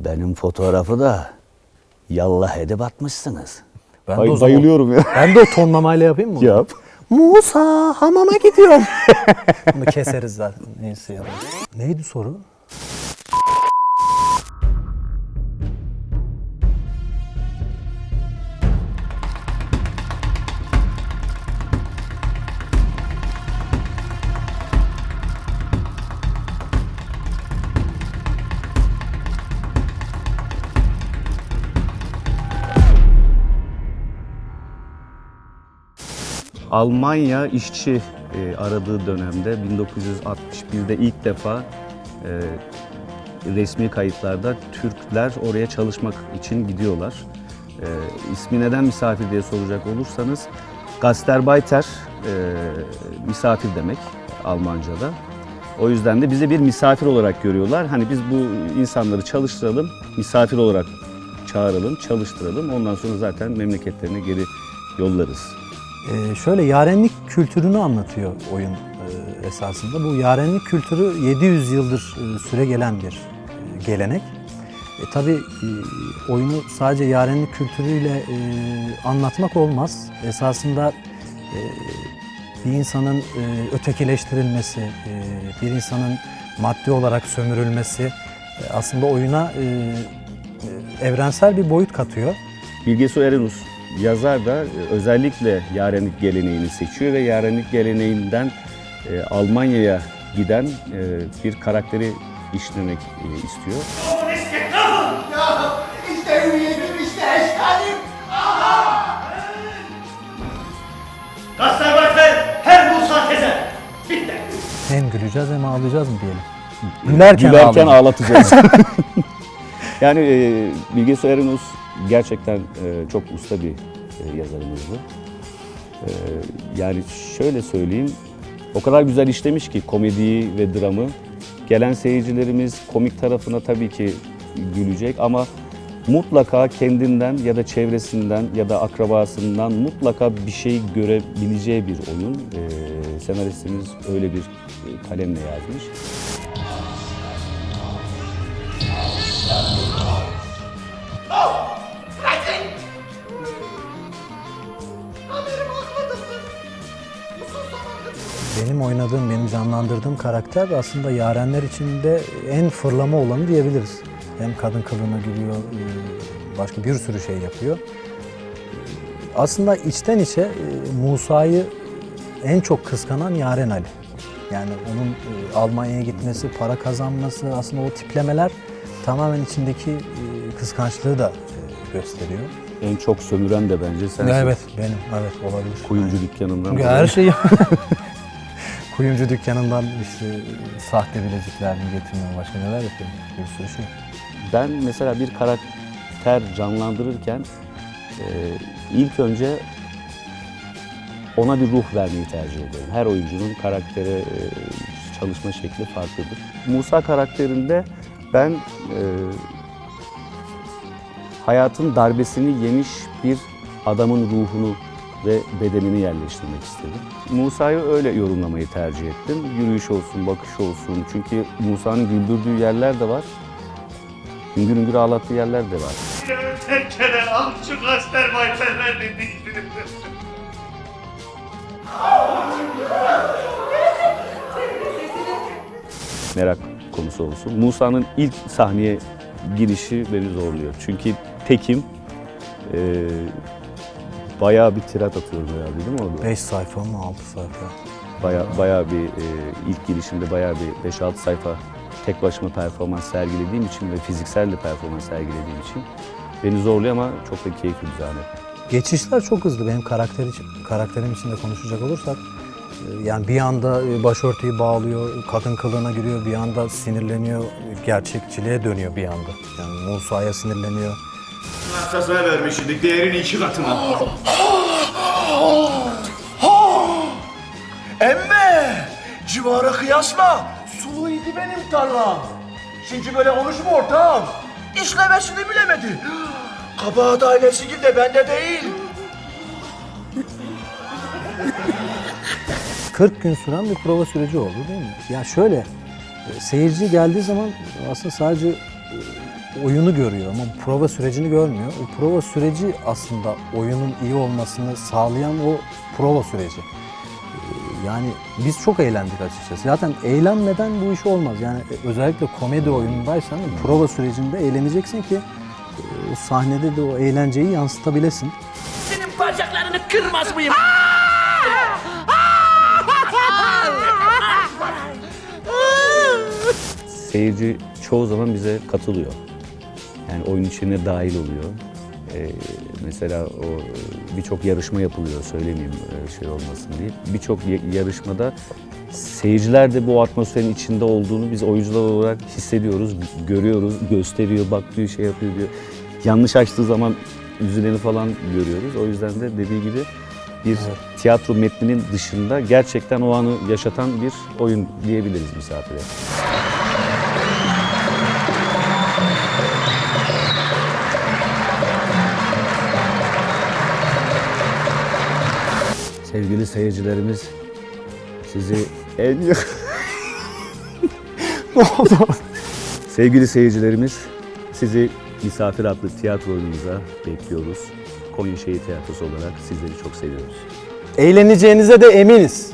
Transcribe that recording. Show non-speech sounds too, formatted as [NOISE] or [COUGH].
Benim fotoğrafı da yallah edip atmışsınız. Ben Bay- de o zaman- bayılıyorum ya. Ben de o tonlamayla yapayım mı? Yap. Musa hamama gidiyorum. Bunu keseriz zaten. Neyse ya. Neydi soru? Almanya işçi e, aradığı dönemde 1961'de ilk defa e, resmi kayıtlarda Türkler oraya çalışmak için gidiyorlar. E, ismi neden misafir diye soracak olursanız Gastarbeiter e, misafir demek Almanca'da. O yüzden de bizi bir misafir olarak görüyorlar. Hani biz bu insanları çalıştıralım, misafir olarak çağıralım, çalıştıralım. Ondan sonra zaten memleketlerine geri yollarız. Ee, şöyle yarenlik kültürünü anlatıyor oyun e, esasında. Bu yarenlik kültürü 700 yıldır e, süre gelen bir e, gelenek. E, tabii e, oyunu sadece yarenlik kültürüyle e, anlatmak olmaz. Esasında e, bir insanın e, ötekileştirilmesi, e, bir insanın maddi olarak sömürülmesi e, aslında oyuna e, e, evrensel bir boyut katıyor. Bilge Su Erenus yazar da e, özellikle yarenlik geleneğini seçiyor ve yarenlik geleneğinden e, Almanya'ya giden e, bir karakteri işlemek e, istiyor. Hem güleceğiz hem ağlayacağız mı diyelim. Gülerken, Gülerken ağlayacağız. ağlatacağız. [LAUGHS] yani e, Bilge Erenus gerçekten e, çok usta bir e, yazarımızdı. E, yani şöyle söyleyeyim, o kadar güzel işlemiş ki komediyi ve dramı. Gelen seyircilerimiz komik tarafına tabii ki gülecek ama mutlaka kendinden ya da çevresinden ya da akrabasından mutlaka bir şey görebileceği bir oyun. E, senaristimiz öyle bir e, kalemle yazmış. Benim oynadığım, benim canlandırdığım karakter aslında yarenler içinde en fırlama olanı diyebiliriz. Hem kadın kılığına giriyor, e, başka bir sürü şey yapıyor. Aslında içten içe e, Musa'yı en çok kıskanan Yaren Ali. Yani onun e, Almanya'ya gitmesi, para kazanması, aslında o tiplemeler tamamen içindeki kıskançlığı da gösteriyor. En çok sömüren de bence sensin. Evet, benim. Evet, olabilir. Kuyumcu dükkanından. Çünkü her şeyi [LAUGHS] kuyumcu dükkanından işte sahte bilezikler mi getirmiyor başka neler yapıyor bir sürü şey. Ben mesela bir karakter canlandırırken e, ilk önce ona bir ruh vermeyi tercih ediyorum. Her oyuncunun karaktere e, çalışma şekli farklıdır. Musa karakterinde ben e, hayatın darbesini yemiş bir adamın ruhunu ve bedenini yerleştirmek istedim. Musa'yı öyle yorumlamayı tercih ettim. Yürüyüş olsun, bakış olsun. Çünkü Musa'nın güldürdüğü yerler de var. Hüngür hüngür ağlattığı yerler de var. Tekkede al şu Gastarbeiterler dediklerini. Merak konusu olsun. Musa'nın ilk sahneye girişi beni zorluyor. Çünkü tekim e, bayağı bir tirat atıyorum herhalde değil mi orada? 5 sayfa mı 6 sayfa? Bayağı, bayağı bir e, ilk girişimde bayağı bir 5-6 sayfa tek başıma performans sergilediğim için ve fiziksel de performans sergilediğim için beni zorluyor ama çok da keyifli bir. Geçişler çok hızlı benim karakter için, karakterim için de konuşacak olursak. e, Yani bir anda e, başörtüyü bağlıyor, kadın kılığına giriyor, bir anda sinirleniyor, gerçekçiliğe dönüyor bir anda. Yani Musa'ya sinirleniyor. Nastasına vermiştik değerin iki katına. Emme! Civara kıyasla suluydu benim tarlam. Şimdi böyle konuşma ortağım. İşlemesini bilemedi. Kabahat ailesi gibi de bende değil. 40 gün süren bir prova süreci oldu değil mi? Ya şöyle, e, seyirci geldiği zaman aslında sadece oyunu görüyor ama prova sürecini görmüyor. O prova süreci aslında oyunun iyi olmasını sağlayan o prova süreci. E, Yani biz çok eğlendik açıkçası. Zaten eğlenmeden bu iş olmaz. Yani e, özellikle komedi oyunundaysan prova sürecinde eğleneceksin ki e, o sahnede de o eğlenceyi yansıtabilesin. Senin bacaklarını kırmaz mıyım? Seyirci çoğu zaman bize katılıyor. Yani oyun içine dahil oluyor. Ee, mesela o birçok yarışma yapılıyor söylemeyeyim e, şey olmasın diye. Birçok yarışmada seyirciler de bu atmosferin içinde olduğunu biz oyuncular olarak hissediyoruz, görüyoruz, gösteriyor, bak diyor, şey yapıyor diyor. Yanlış açtığı zaman üzüleni falan görüyoruz. O yüzden de dediği gibi bir tiyatro metninin dışında gerçekten o anı yaşatan bir oyun diyebiliriz misafire. Sevgili seyircilerimiz, sizi en [LAUGHS] Sevgili seyircilerimiz, sizi Misafir adlı tiyatro oyunumuza bekliyoruz. Konya Şehir Tiyatrosu olarak sizleri çok seviyoruz. Eğleneceğinize de eminiz.